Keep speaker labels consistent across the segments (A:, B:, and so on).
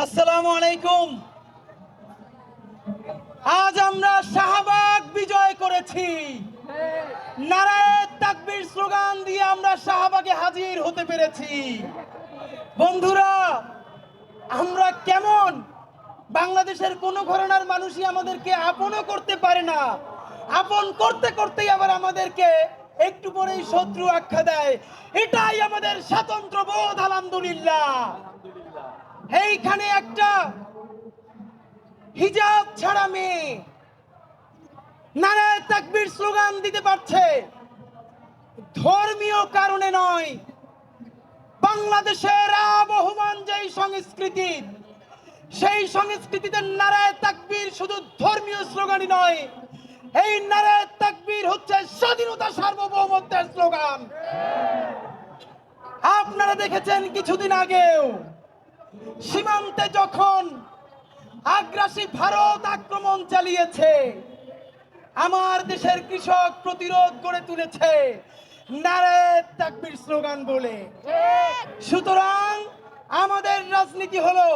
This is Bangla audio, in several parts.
A: আসসালামু আলাইকুম। আজ আমরা শাহবাগ বিজয় করেছি। নারায়ণ তাকবীর স্লোগান দিয়ে আমরা শাহবাগে হাজির হতে পেরেছি। বন্ধুরা, আমরা কেমন? বাংলাদেশের কোন ঘরানার মানুষই আমাদেরকে আপনও করতে পারে না। আপন করতে করতেই আবার আমাদেরকে একটু পরেই শত্রু আখ্যা দেয়। এটাই আমাদের স্বাতন্ত্র বোধ আলহামদুলিল্লাহ। এইখানে একটা হিজাব ছাড়া মেয়ে নারায় তাকবির স্লোগান দিতে পারছে। ধর্মীয় কারণে নয়, বাংলাদেশের আবহমান যেই সংস্কৃতি, সেই সংস্কৃতিতে নারায় তাকবীর শুধু ধর্মীয় স্লোগানই নয়, এই নারায় তাকবীর হচ্ছে স্বাধীনতা সার্বভৌমত্বের স্লোগান। আপনারা দেখেছেন কিছুদিন আগেও সীমান্তে যখন আগ্রাসী ভারত আক্রমণ চালিয়েছে, আমার দেশের কৃষক প্রতিরোধ গড়ে তুলেছে নারায়ণ স্লোগান বলে। সুতরাং আমাদের রাজনীতি হলো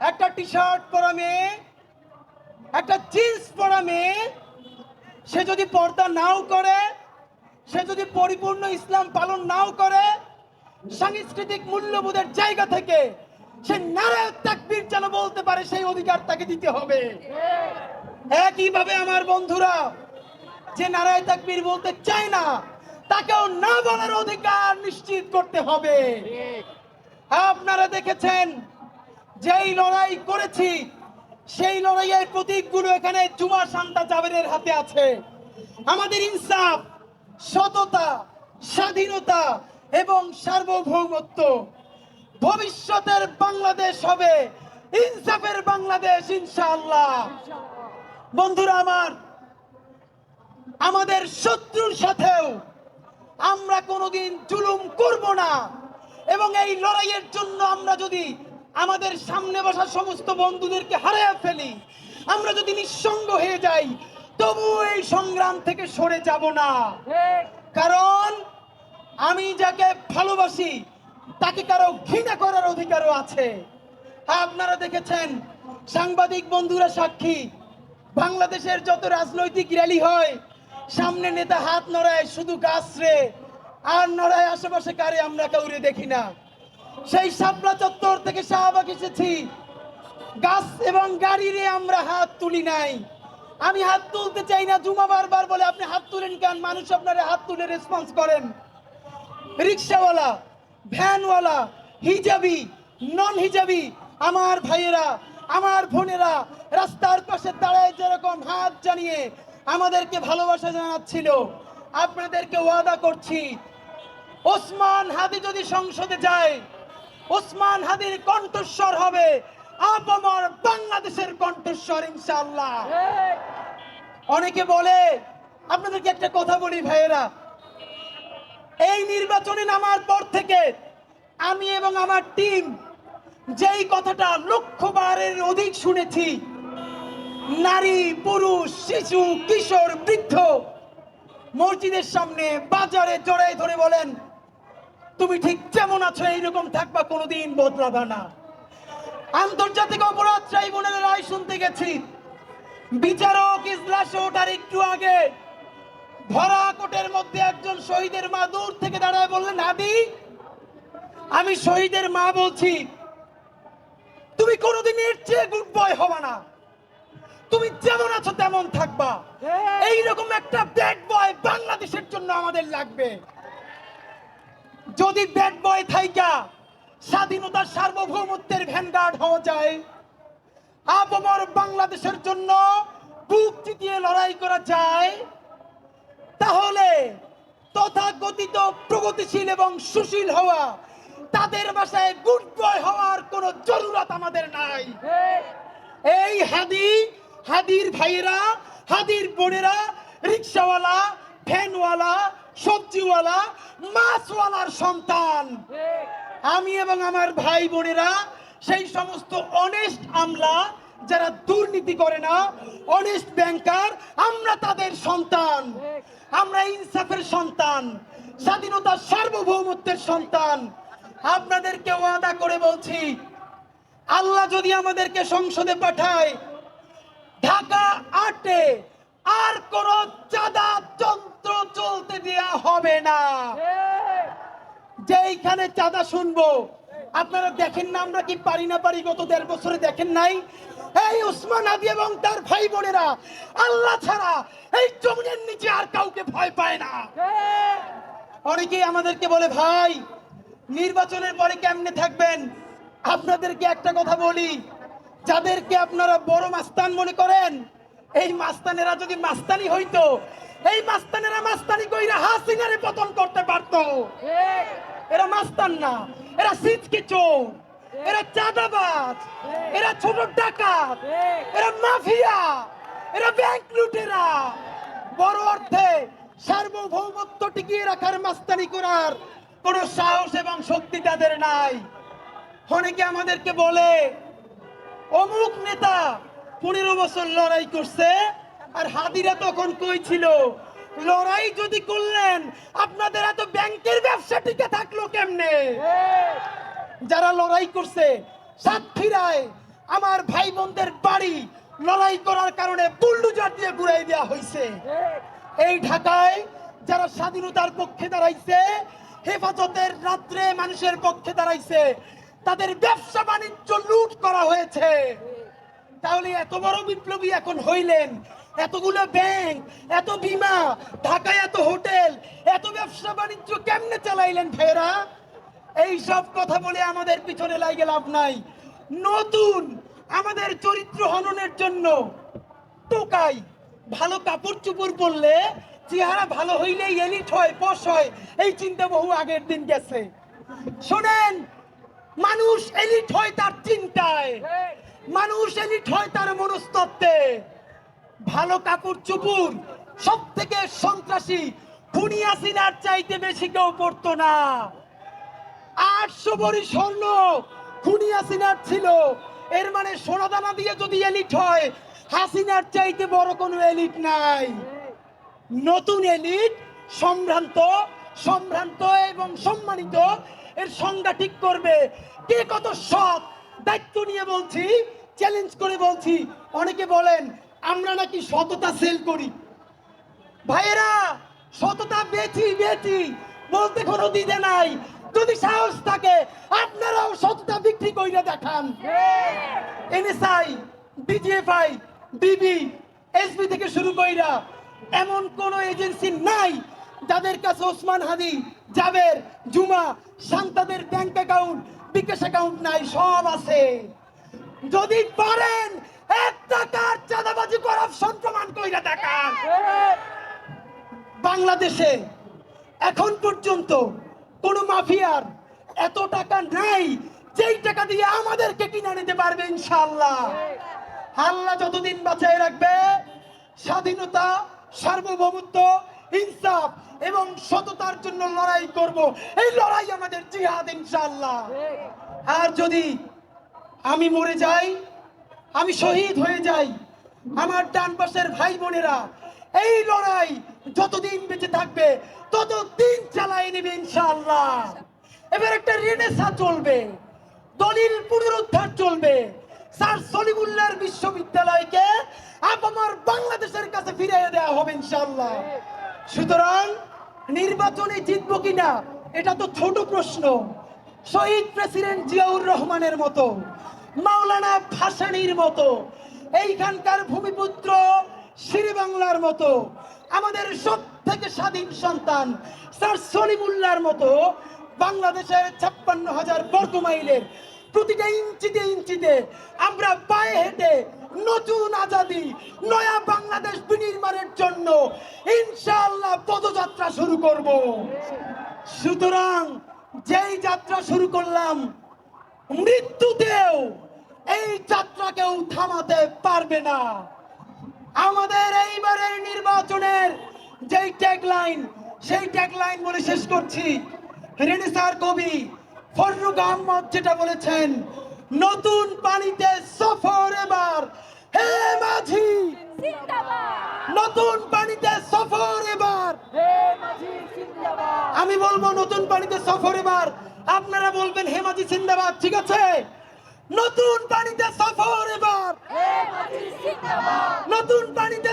A: একটা টি শার্ট পরা মেয়ে, একটা জিন্স পরা মেয়ে, সে যদি পর্দা নাও করে, সে যদি পরিপূর্ণ ইসলাম পালন নাও করে, সাংস্কৃতিক মূল্যবোধের জায়গা থেকে সে নারায়ণ তাকবীর যেন বলতে পারে সেই অধিকার তাকে দিতে হবে। একইভাবে আমার বন্ধুরা যে নারায়ণ তাকবীর বলতে চায় না তাকেও না বলার অধিকার নিশ্চিত করতে হবে। আপনারা দেখেছেন যেই লড়াই করেছি সেই লড়াইয়ের প্রতীকগুলো এখানে জুমা শান্তা জাবেরের হাতে আছে। আমাদের ইনসাফ সততা স্বাধীনতা এবং সার্বভৌমত্ব। ভবিষ্যতের বাংলাদেশ হবে। ইনসাফের বাংলাদেশ ইনশাআল্লাহ। বন্ধুরা আমার আমাদের শত্রুর সাথেও আমরা কোনোদিন জুলুম করব না। এবং এই লড়াইয়ের জন্য আমরা যদি আমাদের সামনে বসা সমস্ত বন্ধুদেরকে হারিয়ে ফেলি আমরা যদি নিঃসঙ্গ হয়ে যাই তবু এই সংগ্রাম থেকে সরে যাব না। কারণ আমি যাকে ভালোবাসি তাকে কারও ঘৃণা করার অধিকারও আছে। আপনারা দেখেছেন, সাংবাদিক বন্ধুরা সাক্ষী, বাংলাদেশের যত রাজনৈতিক র্যালি হয়, সামনে নেতা হাত নড়ায় শুধু গাছ রে আর নড়ায় আশেপাশে কারে আমরা কাউরে দেখি না। সেই শাপলা চত্বর থেকে শাহবাগ এসেছি। গাছ এবং গাড়িরে আমরা হাত তুলি নাই। আমি হাত তুলতে চাই না জুমা বারবার বলে, আপনি হাত তুলেন কেন? মানুষ আপনারা হাত তুলে রেসপন্স করেন। রিক্সাওয়ালা ভ্যানওয়ালা হিজাবি নন হিজাবি আমার ভাইয়েরা আমার বোনেরা রাস্তার পাশে দাঁড়ায় যেরকম হাত জানিয়ে আমাদেরকে ভালোবাসা জানাচ্ছিল আপনাদেরকে ওয়াদা করছি ওসমান হাদি যদি সংসদে যায় ওসমান হাদির কণ্ঠস্বর হবে আপামর বাংলাদেশের কণ্ঠস্বর ইনশাআল্লাহ। অনেকে বলে আপনাদেরকে একটা কথা বলি ভাইয়েরা এই নির্বাচনে নামার পর থেকে আমি এবং আমার টিম যেই কথাটা লক্ষ্যবারের অধিক শুনেছি, নারী, পুরুষ, শিশু, কিশোর, বৃদ্ধ, মসজিদের সামনে বাজারে জড়াই ধরে বলেন, তুমি ঠিক যেমন আছো, এইরকম থাকবা কোনোদিন বদলাবা না। আন্তর্জাতিক অপরাধ ট্রাইব্যুনালে রায় শুনতে গেছি। বিচারক ইজলাস ওঠার একটু আগে ভরা কোটের মধ্যে একজন শহীদের মা দূর থেকে দাঁড়ায় বললেন হাদি আমি শহীদের মা বলছি তুমি কোনোদিন এর চেয়ে গুড বয় হবা না। তুমি যেমন আছো তেমন থাকবা। এইরকম একটা ব্যাড বয় বাংলাদেশের জন্য আমাদের লাগবে। যদি ব্যাড বয় থাইকা স্বাধীনতার সার্বভৌমত্বের ভ্যানগার্ড হওয়া যায়। আবমর বাংলাদেশের জন্য বুক চিতিয়ে লড়াই করা যায়। তথাকথিত প্রগতিশীল এবং সুশীল হওয়া, তাদের বাসায় গুড বয় হওয়ার কোনো জরুরত আমাদের নাই। এই হাদি, হাদির ভাইয়েরা, হাদির বোনেরা, রিক্সাওয়ালা ফ্যানওয়ালা সবজিওয়ালা, মাছওয়ালার সন্তান। আমি এবং আমার ভাই বোনেরা, সেই সমস্ত অনেস্ট আমলা যারা দুর্নীতি করে না অনেস্ট ব্যাংকার আমরা তাদের সন্তান। আমরা ইনসাফের সন্তান, স্বাধীনতার সার্বভৌমত্বের সন্তান। আপনাদেরকে ওয়াদা করে বলছি, আল্লাহ যদি আমাদেরকে সংসদে পাঠায়, ঢাকা আটে আর কোন চাঁদা যন্ত্র চলতে দেয়া হবে না। যেইখানে চাঁদা শুনব, আপনারা দেখেন না, আমরা কি পারি না পারি, গত দেড় বছরে দেখেন নাই? এই উসমান আদি এবং তার ভাই বোনেরা, আল্লাহ ছাড়া এই জমিনের নিচে আর কাউকে ভয় পায় না। অনেকেই আমাদেরকে বলে ভাই নির্বাচনের পরে কেমনে থাকবেন? আপনাদেরকে একটা কথা বলি যাদেরকে আপনারা বড় মাস্তান মনে করেন এই মাস্তানেরা যদি মাস্তানি হইতো এই মাস্তানেরা মাস্তানি কইরা হাসিনারে পতন করতে পারতো। এরা মাস্তান না এরা সিচকে চোর এরা চাঁদাবাজ এরা ছোট ডাকাত এরা মাফিয়া এরা ব্যাংক লুটেরা। বড় অর্থে সার্বভৌমত্ব টিকিয়ে রাখার মাস্তানি করার কোন সাহস এবং শক্তি তাদের নাই। অনেকে আমাদেরকে বলে, অমুক নেতা পনেরো বছর লড়াই করছে আর হাদিরা তখন কই ছিল? লড়াই যদি করলেন, আপনাদের এত ব্যাংকের ব্যবসা টিকে থাকল কেমনে? যারা লড়াই করছে, সাতক্ষীরায় আমার ভাই বোনদের বাড়ি লড়াই করার কারণে বুলডুজার দিয়ে ঘুরাই দেওয়া হয়েছে এই ঢাকায় যারা স্বাধীনতার পক্ষে দাঁড়াইছে, হেফাজতের রাত্রে মানুষের পক্ষে দাঁড়াইছে, তাদের ব্যবসা বাণিজ্য লুট করা হয়েছে। তাহলে এত বড় বিপ্লবী এখন হইলেন, এতগুলো ব্যাংক এত বিমা, ঢাকায় এত হোটেল, এত ব্যবসা বাণিজ্য কেমনে চালাইলেন ভাইরা এই সব কথা বলে আমাদের পিছনে লাগে লাভ নাই। নতুন আমাদের চরিত্র হননের জন্য টোকাই ভালো কাপড় চুপড় পরলে চেহারা ভালো হইলেই এলিট হয়, পশ হয়। এই চিন্তা বহু আগের দিন গেছে। শোনেন, মানুষ এলিট হয় তার চিন্তায়। মানুষ এলিট হয় তার মনস্তত্ত্বে। ভালো কাপড় চুপুর সব থেকে সন্ত্রাসী। খুনি আসিনার চাইতে বেশি কেউ পড়তো না। আটশো বড়ি স্বর্ণ খুনি হাসিনার ছিল। এর মানে সোনাদানা দিয়ে যদি এলিট হয়, হাসিনার চাইতে বড় কোনো এলিট নাই। নতুন এলিট, সম্ভ্রান্ত সম্ভ্রান্ত এবং সম্মানিত, এর সংজ্ঞা ঠিক করবে। কে কত সৎ? দায়িত্ব নিয়ে বলছি চ্যালেঞ্জ করে বলছি। অনেকে বলেন, আমরা নাকি সততা সেল করি। ভাইয়েরা, সততা বেচি বেচি। বলতে কোনো দিতে নাই। যদি সাহস থাকে, আপনারাও সততা বিক্রি কইরা দেখান। এনএসআই ডিজিএফআই ডিবি এসবি থেকে শুরু কইরা এমন কোন এজেন্সি নাই যাদের কাছে ওসমান হাদি, জাবের, জুমা, শান্তাদের ব্যাংক অ্যাকাউন্ট, বিকাশ অ্যাকাউন্ট নাই, সব আছে। যদি পারেন, এক টাকার চাঁদাবাজি করাপশন প্রমাণ কইরা দেখান। বাংলাদেশে এখন পর্যন্ত কোন মাফিয়ার এত টাকা নাই, যেই টাকা দিয়ে আমাদেরকে কিনে নিতে পারবে ইনশাল্লাহ আল্লাহ যতদিন বাঁচায় রাখবে, স্বাধীনতা, সার্বভৌমত্ব, ইনসাফ এবং সততার জন্য লড়াই করব। এই লড়াই আমাদের জিহাদ ইনশাল্লাহ আর যদি আমি মরে যাই, আমি শহীদ হয়ে যাই, আমার ডান পাশের ভাই বোনেরা এই লড়াই যতদিন বেঁচে থাকবে, ততদিন চালাই নেবে ইনশাআল্লাহ। এবার একটা রেনেসা চলবে, দলিল পুনরুদ্ধার চলবে। স্যার সলিমুল্লাহর বিশ্ববিদ্যালয়কে আপামর বাংলাদেশের কাছে ফিরিয়ে দেওয়া হবে ইনশাআল্লাহ। সুতরাং নির্বাচনে জিতবো কিনা, এটা তো ছোট প্রশ্ন। শহীদ প্রেসিডেন্ট জিয়াউর রহমানের মতো, মাওলানা ভাসানির মতো, এইখানকার ভূমিপুত্র শ্রী বাংলার মতো, আমাদের সব থেকে স্বাধীন সন্তান স্যার সলিমুল্লাহর মতো বাংলাদেশের ছাপ্পান্ন হাজার বর্গ মাইলের প্রতিটা ইঞ্চিতে ইঞ্চিতে আমরা পায়ে হেঁটে নতুন আজাদি, নয়া বাংলাদেশ বিনির্মাণের জন্য ইনশাআল্লাহ পদযাত্রা শুরু করব। সুতরাং যেই যাত্রা শুরু করলাম, মৃত্যুতেও এই যাত্রাকেও থামাতে পারবে না। আমাদের এইবারের নির্বাচনের যেই ট্যাগলাইন সেই ট্যাগলাইন বলে শেষ করছি। রেনেসার কবি ফররুক আহমদ যেটা বলেছেন নতুন পানিতে সফর এবার হে মাঝি। নতুন পানিতে সফর এবার। আমি বলব নতুন পানিতে সফর এবার। আপনারা বলবেন হে মাঝি সিন্দাবাদ ঠিক আছে? নতুন পানিতে সফর এবার।
B: হে মাঝি সিন্দাবাদ
A: নতুন পানিতে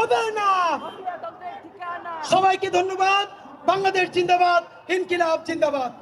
B: হবে না।
A: সবাইকে ধন্যবাদ। বাংলাদেশ জিন্দাবাদ ইনকিলাব জিন্দাবাদ।